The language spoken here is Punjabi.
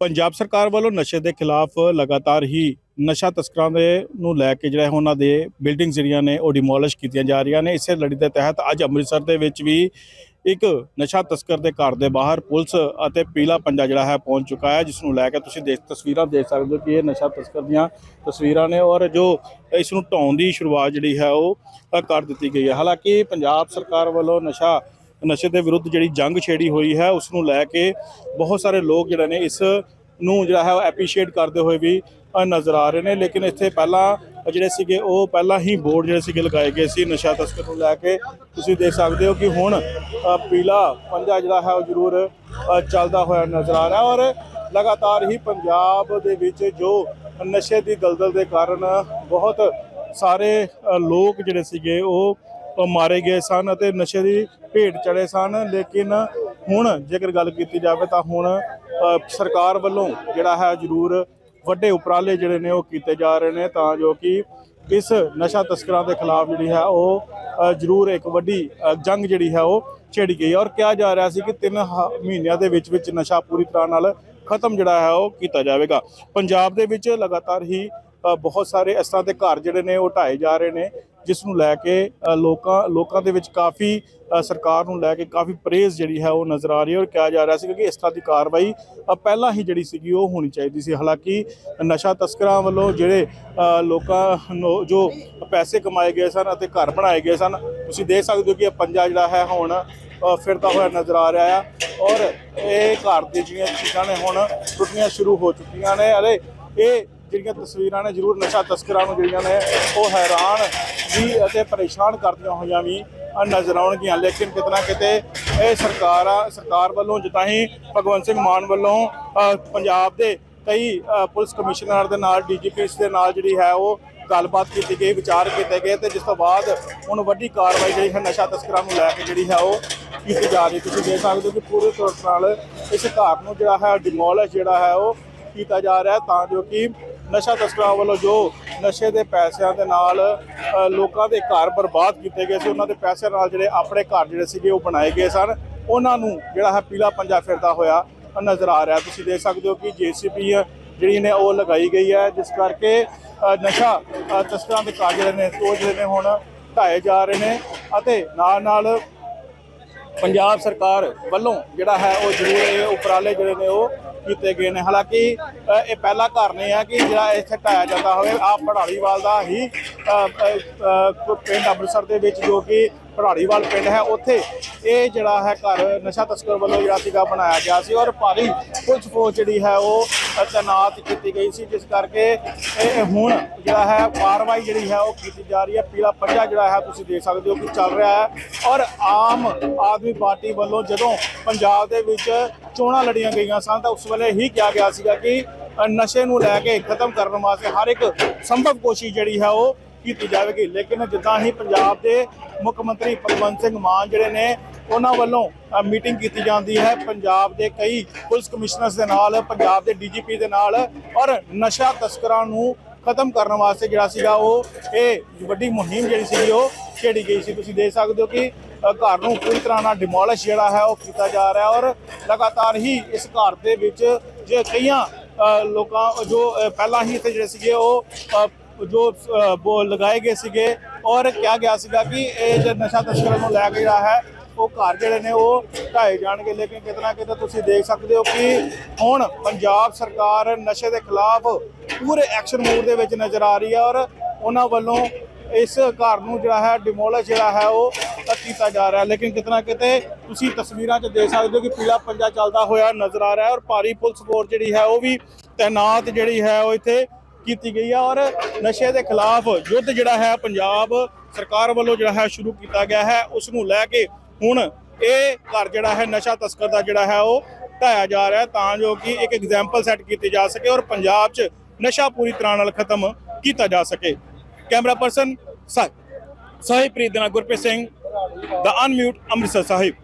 ਪੰਜਾਬ ਸਰਕਾਰ ਵੱਲੋਂ ਨਸ਼ੇ ਦੇ ਖਿਲਾਫ ਲਗਾਤਾਰ ਹੀ ਨਸ਼ਾ ਤਸਕਰਾਂ ਦੇ ਨੂੰ ਲੈ ਕੇ ਜਿਹੜਾ ਉਹਨਾਂ ਦੇ ਬਿਲਡਿੰਗਸ ਜਿਹੜੀਆਂ ਨੇ ਉਹ ਡਿਮੋਲਿਸ਼ ਕੀਤੀਆਂ ਜਾ ਰਹੀਆਂ ਨੇ। ਇਸੇ ਲੜੀ ਦੇ ਤਹਿਤ ਅੱਜ ਅੰਮ੍ਰਿਤਸਰ ਦੇ ਵਿੱਚ ਵੀ ਇੱਕ ਨਸ਼ਾ ਤਸਕਰ ਦੇ ਘਰ ਦੇ ਬਾਹਰ ਪੁਲਿਸ ਅਤੇ ਪੀਲਾ ਪੰਜਾ ਜਿਹੜਾ ਹੈ ਪਹੁੰਚ ਚੁੱਕਾ ਹੈ, ਜਿਸ ਨੂੰ ਲੈ ਕੇ ਤੁਸੀਂ ਦੇਖ ਤਸਵੀਰਾਂ ਦੇਖ ਸਕਦੇ ਹੋ ਕਿ ਇਹ ਨਸ਼ਾ ਤਸਕਰ ਦੀਆਂ ਤਸਵੀਰਾਂ ਨੇ ਔਰ ਜੋ ਇਸ ਨੂੰ ਢਾਉਣ ਦੀ ਸ਼ੁਰੂਆਤ ਜਿਹੜੀ ਹੈ ਉਹ ਕਰ ਦਿੱਤੀ ਗਈ ਹੈ। ਹਾਲਾਂਕਿ ਪੰਜਾਬ ਸਰਕਾਰ ਵੱਲੋਂ ਨਸ਼ਾ ਨਸ਼ੇ ਦੇ ਵਿਰੁੱਧ ਜਿਹੜੀ ਜੰਗ ਛੇੜੀ ਹੋਈ ਹੈ, ਉਸ ਨੂੰ ਲੈ ਕੇ ਬਹੁਤ ਸਾਰੇ ਲੋਕ ਜਿਹੜੇ ਨੇ ਇਸ ਨੂੰ ਜਿਹੜਾ ਹੈ ਉਹ ਐਪਰੀਸ਼ੀਏਟ ਕਰਦੇ ਹੋਏ ਵੀ ਨਜ਼ਰ ਆ ਰਹੇ ਨੇ। ਲੇਕਿਨ ਇੱਥੇ ਪਹਿਲਾਂ ਜਿਹੜੇ ਸੀਗੇ, ਉਹ ਪਹਿਲਾਂ ਹੀ ਬੋਰਡ ਜਿਹੜੇ ਸੀਗੇ ਲਗਾਏ ਗਏ ਸੀ ਨਸ਼ਾ ਤਸਕਰ ਨੂੰ ਲੈ ਕੇ। ਤੁਸੀਂ ਦੇਖ ਸਕਦੇ ਹੋ ਕਿ ਹੁਣ ਪੀਲਾ ਪੰਜਾ ਜਿਹੜਾ ਹੈ, ਉਹ ਜ਼ਰੂਰ ਚੱਲਦਾ ਹੋਇਆ ਨਜ਼ਰ ਆ ਰਿਹਾ ਔਰ ਲਗਾਤਾਰ ਹੀ ਪੰਜਾਬ ਦੇ ਵਿੱਚ ਜੋ ਨਸ਼ੇ ਦੀ ਦਲਦਲ ਦੇ ਕਾਰਨ ਬਹੁਤ ਸਾਰੇ ਲੋਕ ਜਿਹੜੇ ਸੀਗੇ, ਉਹ ਮਾਰੇ ਗਏ ਸਨ ਅਤੇ ਨਸ਼ੇ ਦੀ ਭੇਟ ਚੜੇ ਸਨ। ਲੇਕਿਨ ਹੁਣ ਜੇਕਰ ਗੱਲ ਕੀਤੀ ਜਾਵੇ ਤਾਂ ਹੁਣ ਸਰਕਾਰ ਵੱਲੋਂ ਜਿਹੜਾ ਹੈ ਜ਼ਰੂਰ ਵੱਡੇ ਉਪਰਾਲੇ ਜਿਹੜੇ ਨੇ ਉਹ ਕੀਤੇ ਜਾ ਰਹੇ ਨੇ ਤਾਂ ਜੋ ਕਿ ਇਸ ਨਸ਼ਾ ਤਸਕਰਾਂ ਦੇ ਖਿਲਾਫ ਜਿਹੜੀ ਹੈ ਉਹ ਜ਼ਰੂਰ ਇੱਕ ਵੱਡੀ ਜੰਗ ਜਿਹੜੀ ਹੈ ਉਹ ਛੇੜੀ ਗਈ ਔਰ ਕਿਹਾ ਜਾ ਰਿਹਾ ਸੀ ਕਿ 3 ਮਹੀਨਿਆਂ ਦੇ ਵਿੱਚ ਵਿੱਚ ਨਸ਼ਾ ਪੂਰੀ ਤਰ੍ਹਾਂ ਨਾਲ ਖਤਮ ਜਿਹੜਾ ਹੈ ਉਹ ਕੀਤਾ ਜਾਵੇਗਾ। ਪੰਜਾਬ ਦੇ ਵਿੱਚ ਲਗਾਤਾਰ ਹੀ ਬਹੁਤ ਸਾਰੇ ਇਸ ਤਰ੍ਹਾਂ ਦੇ ਘਰ ਜਿਹੜੇ ਨੇ ਉਹ ਢਾਏ ਜਾ ਰਹੇ ਨੇ। ਜਿਸ ਨੂੰ ਲੈ ਕੇ ਲੋਕਾਂ ਲੋਕਾਂ ਦੇ ਵਿੱਚ ਕਾਫੀ ਸਰਕਾਰ ਨੂੰ ਲੈ ਕੇ ਕਾਫੀ ਪ੍ਰੇਜ਼ ਜਿਹੜੀ ਹੈ ਉਹ ਨਜ਼ਰ ਆ ਰਹੀ ਹੈ ਔਰ ਕਿਹਾ ਜਾ ਰਿਹਾ ਸੀ ਕਿ ਇਸ ਤਰ੍ਹਾਂ ਦੀ ਕਾਰਵਾਈ ਪਹਿਲਾਂ ਹੀ ਜਿਹੜੀ ਸੀਗੀ ਉਹ ਹੋਣੀ ਚਾਹੀਦੀ ਸੀ। ਹਾਲਾਂਕਿ ਨਸ਼ਾ ਤਸਕਰਾਂ ਵੱਲੋਂ ਜਿਹੜੇ ਲੋਕਾਂ ਨੂੰ, ਜੋ ਪੈਸੇ ਕਮਾਏ ਗਏ ਸਨ ਅਤੇ ਘਰ ਬਣਾਏ ਗਏ ਸਨ, ਤੁਸੀਂ ਦੇਖ ਸਕਦੇ ਹੋ ਕਿ ਇਹ ਪੰਜਾ ਜਿਹੜਾ ਹੈ ਹੁਣ ਫਿਰਦਾ ਹੋਇਆ ਨਜ਼ਰ ਆ ਰਿਹਾ ਆ ਔਰ ਇਹ ਘਰ ਦੀ ਜਿਹੜੀਆਂ ਚੀਜ਼ਾਂ ਨੇ ਹੁਣ ਟੁੱਟਣੀਆਂ ਸ਼ੁਰੂ ਹੋ ਚੁੱਕੀਆਂ ਨੇ। ਅਰੇ, ਇਹ ਜਿਹੜੀਆਂ ਤਸਵੀਰਾਂ ਨੇ, ਜ਼ਰੂਰ ਨਸ਼ਾ ਤਸਕਰਾਂ ਨੂੰ ਜਿਹੜੀਆਂ ਨੇ, ਉਹ ਹੈਰਾਨ ਵੀ ਅਤੇ ਪਰੇਸ਼ਾਨ ਕਰਦੀਆਂ ਹੋਈਆਂ ਵੀ ਨਜ਼ਰ ਆਉਣਗੀਆਂ। ਲੇਕਿਨ ਕਿਤਨਾ ਕਿਤੇ ਇਹ ਸਰਕਾਰ ਆ, ਸਰਕਾਰ ਵੱਲੋਂ ਜਿੱਦਾਂ ਹੀ ਭਗਵੰਤ ਸਿੰਘ ਮਾਨ ਵੱਲੋਂ ਪੰਜਾਬ ਦੇ ਕਈ ਪੁਲਿਸ ਕਮਿਸ਼ਨਰ ਦੇ ਨਾਲ ਡੀਜੀਪੀਸ ਦੇ ਨਾਲ ਜਿਹੜੀ ਹੈ ਉਹ ਗੱਲਬਾਤ ਕੀਤੀ ਗਈ, ਵਿਚਾਰ ਕੀਤੇ ਗਏ ਤੇ ਜਿਸ ਤੋਂ ਬਾਅਦ ਹੁਣ ਵੱਡੀ ਕਾਰਵਾਈ ਜਿਹੜੀ ਹੈ ਨਸ਼ਾ ਤਸਕਰਾਂ ਨੂੰ ਲੈ ਕੇ ਜਿਹੜੀ ਹੈ ਉਹ ਕੀਤੀ ਜਾ ਰਹੀ। ਤੁਸੀਂ ਦੇਖ ਸਕਦੇ ਹੋ ਕਿ ਪੂਰੇ ਤੌਰ ਨਾਲ ਇਸ ਘਰ ਨੂੰ ਜਿਹੜਾ ਹੈ ਡਿਮੋਲਿਸ਼ ਜਿਹੜਾ ਹੈ ਉਹ ਕੀਤਾ ਜਾ ਰਿਹਾ ਤਾਂ ਜੋ ਕਿ ਨਸ਼ਾ ਤਸਕਰਾਂ ਵੱਲੋਂ ਜੋ ਨਸ਼ੇ ਦੇ ਪੈਸਿਆਂ ਦੇ ਨਾਲ ਲੋਕਾਂ ਦੇ ਘਰ ਬਰਬਾਦ ਕੀਤੇ ਗਏ ਸੀ, ਉਹਨਾਂ ਦੇ ਪੈਸਿਆਂ ਨਾਲ ਜਿਹੜੇ ਆਪਣੇ ਘਰ ਜਿਹੜੇ ਸੀਗੇ ਉਹ ਬਣਾਏ ਗਏ ਸਨ। ਉਹਨਾਂ ਨੂੰ ਜਿਹੜਾ ਹੈ ਪੀਲਾ ਪੰਜਾ ਫਿਰਦਾ ਹੋਇਆ ਨਜ਼ਰ ਆ ਰਿਹਾ। ਤੁਸੀਂ ਦੇਖ ਸਕਦੇ ਹੋ ਕਿ ਜੀਸੀਪੀ ਜਿਹੜੀ ਨੇ ਉਹ ਲਗਾਈ ਗਈ ਹੈ, ਜਿਸ ਕਰਕੇ ਨਸ਼ਾ ਤਸਕਰਾਂ ਦੇ ਘਰ ਜਿਹੜੇ ਨੇ, ਉਹ ਜਿਹੜੇ ਨੇ ਹੁਣ ਢਾਏ ਜਾ ਰਹੇ ਨੇ ਅਤੇ ਨਾਲ ਨਾਲ ਪੰਜਾਬ ਸਰਕਾਰ ਵੱਲੋਂ ਜਿਹੜਾ ਹੈ ਉਹ ਜ਼ਰੂਰ ਇਹ ਉਪਰਾਲੇ ਜਿਹੜੇ ਨੇ ਉਹ ਕੀਤੇ ਗਏ ਨੇ। ਹਾਲਾਂਕਿ ਇਹ ਪਹਿਲਾ ਘਰ ਨਹੀਂ ਹੈ ਕਿ ਜਿਹੜਾ ਇੱਥੇ ਢਾਇਆ ਜਾਂਦਾ ਹੋਵੇ। ਆ ਪੜਾਲੀਵਾਲ ਦਾ ਹੀ ਪਿੰਡ ਅੰਮ੍ਰਿਤਸਰ ਦੇ ਵਿੱਚ ਜੋ ਕਿ ਪੜਾਲੀਵਾਲ ਪਿੰਡ ਹੈ। ਉੱਥੇ ਇਹ ਜਿਹੜਾ ਹੈ ਘਰ, ਨਸ਼ਾ ਤਸਕਰ ਵੱਲੋਂ ਜਿਹੜਾ ਸੀਗਾ ਬਣਾਇਆ ਗਿਆ ਸੀ ਔਰ ਭਾਰੀ ਪੁਲਿਸ ਫੋਰਸ ਜਿਹੜੀ ਹੈ ਉਹ ਤੈਨਾਤ ਕੀਤੀ ਗਈ ਸੀ, ਜਿਸ ਕਰਕੇ ਇਹ ਹੁਣ ਜਿਹੜਾ ਹੈ ਕਾਰਵਾਈ ਜਿਹੜੀ ਹੈ ਉਹ ਕੀਤੀ ਜਾ ਰਹੀ ਹੈ। ਪੀਲਾ ਪੰਜਾ ਜਿਹੜਾ ਹੈ, ਤੁਸੀਂ ਦੇਖ ਸਕਦੇ ਹੋ ਕਿ ਚੱਲ ਰਿਹਾ ਹੈ ਔਰ ਆਮ ਆਦਮੀ ਪਾਰਟੀ ਵੱਲੋਂ ਜਦੋਂ ਪੰਜਾਬ ਦੇ ਵਿੱਚ ਚੋਣਾਂ ਲੜੀਆਂ ਗਈਆਂ ਸਨ, ਤਾਂ ਉਸ ਵੇਲੇ ਹੀ ਕਿਹਾ ਗਿਆ ਸੀਗਾ ਕਿ ਨਸ਼ੇ ਨੂੰ ਲੈ ਕੇ ਖਤਮ ਕਰਨ ਵਾਸਤੇ ਹਰ ਇੱਕ ਸੰਭਵ ਕੋਸ਼ਿਸ਼ ਜਿਹੜੀ ਹੈ ਉਹ ਕੀਤੀ ਜਾਵੇਗੀ। ਲੇਕਿਨ ਜਿੱਦਾਂ ਹੀ ਪੰਜਾਬ ਦੇ ਮੁੱਖ ਮੰਤਰੀ ਭਗਵੰਤ ਸਿੰਘ ਮਾਨ ਜਿਹੜੇ ਨੇ, ਉਹਨਾਂ ਵੱਲੋਂ ਮੀਟਿੰਗ ਕੀਤੀ ਜਾਂਦੀ ਹੈ। ਪੰਜਾਬ ਦੇ ਕਈ ਪੁਲਿਸ ਕਮਿਸ਼ਨਰਸ ਦੇ ਨਾਲ, ਪੰਜਾਬ ਦੇ ਡੀਜੀਪੀ ਦੇ ਨਾਲ ਔਰ ਨਸ਼ਾ ਤਸਕਰਾਂ ਨੂੰ ਖਤਮ ਕਰਨ ਵਾਸਤੇ ਜਿਹੜਾ ਸੀਗਾ ਉਹ, ਇਹ ਵੱਡੀ ਮੁਹਿੰਮ ਜਿਹੜੀ ਸੀਗੀ ਉਹ ਛੇੜੀ ਗਈ ਸੀ। ਤੁਸੀਂ ਦੇਖ ਸਕਦੇ ਹੋ ਕਿ ਘਰ ਨੂੰ ਪੂਰੀ ਤਰ੍ਹਾਂ ਨਾਲ ਡਿਮੋਲਿਸ਼ ਜਿਹੜਾ ਹੈ ਉਹ ਕੀਤਾ ਜਾ ਰਿਹਾ ਔਰ ਲਗਾਤਾਰ ਹੀ ਇਸ ਘਰ ਦੇ ਵਿੱਚ ਜੇ ਕਈਆਂ ਲੋਕਾਂ, ਜੋ ਪਹਿਲਾਂ ਹੀ ਇੱਥੇ ਜਿਹੜੇ ਸੀਗੇ ਉਹ ਜੋ ਅ, ਬੋ ਲਗਾਏ ਗਏ ਸੀਗੇ ਔਰ ਕਿਹਾ ਗਿਆ ਸੀਗਾ ਕਿ ਇਹ ਜੇ ਨਸ਼ਾ ਤਸਕਰਾਂ ਨੂੰ ਲੈ ਕੇ ਜਿਹੜਾ ਹੈ ਉਹ ਘਰ ਜਿਹੜੇ ਨੇ ਉਹ ਢਾਏ ਜਾਣਗੇ ਲੇਕਿਨ ਕਿਤਨਾ ਕਿਤੇ ਤੁਸੀਂ ਦੇਖ ਸਕਦੇ ਹੋ ਕਿ ਹੁਣ ਪੰਜਾਬ ਸਰਕਾਰ ਨਸ਼ੇ ਦੇ ਖਿਲਾਫ ਪੂਰੇ ਐਕਸ਼ਨ ਮੂਡ ਦੇ ਵਿੱਚ ਨਜ਼ਰ ਆ ਰਹੀ ਹੈ ਔਰ ਉਹਨਾਂ ਵੱਲੋਂ ਇਸ ਘਰ ਨੂੰ ਜਿਹੜਾ ਹੈ ਡਿਮੋਲਿਸ਼ ਜਿਹੜਾ ਹੈ ਉਹ ਕੀਤਾ ਜਾ ਰਿਹਾ ਹੈ। ਲੇਕਿਨ ਕਿਤਨਾ ਕਿਤੇ ਤੁਸੀਂ ਤਸਵੀਰਾਂ 'ਚ ਦੇਖ ਸਕਦੇ ਹੋ ਕਿ ਪੀਲਾ ਪੰਜਾ ਚੱਲਦਾ ਹੋਇਆ ਨਜ਼ਰ ਆ ਰਿਹਾ ਔਰ ਭਾਰੀ ਪੁਲਿਸ ਫੋਰਸ ਜਿਹੜੀ ਹੈ ਉਹ ਵੀ ਤਾਇਨਾਤ ਜਿਹੜੀ ਹੈ ਉਹ ਇੱਥੇ ਕੀਤੀ ਗਈ ਹੈ ਔਰ ਨਸ਼ੇ ਦੇ ਖਿਲਾਫ ਯੁੱਧ ਜਿਹੜਾ ਹੈ ਪੰਜਾਬ ਸਰਕਾਰ ਵੱਲੋਂ ਜਿਹੜਾ ਹੈ ਸ਼ੁਰੂ ਕੀਤਾ ਗਿਆ ਹੈ। ਉਸ ਨੂੰ ਲੈ ਕੇ ਹੁਣ ਇਹ ਘਰ ਜਿਹੜਾ ਹੈ ਨਸ਼ਾ ਤਸਕਰ ਦਾ ਜਿਹੜਾ ਹੈ ਉਹ ਢਾਇਆ ਜਾ ਰਿਹਾ ਤਾਂ ਜੋ ਕਿ ਇੱਕ ਐਗਜ਼ਾਮਪਲ ਸੈੱਟ ਕੀਤੀ ਜਾ ਸਕੇ ਔਰ ਪੰਜਾਬ 'ਚ ਨਸ਼ਾ ਪੂਰੀ ਤਰ੍ਹਾਂ ਨਾਲ ਖਤਮ ਕੀਤਾ ਜਾ ਸਕੇ। ਕੈਮਰਾ ਪਰਸਨ ਸਾਹਿਬ ਸਾਹਿਬ ਪ੍ਰੀਤ ਗੁਰਪ੍ਰੀਤ ਸਿੰਘ ਦਾ ਅਨਮਿਊਟ ਅੰਮ੍ਰਿਤਸਰ ਸਾਹਿਬ।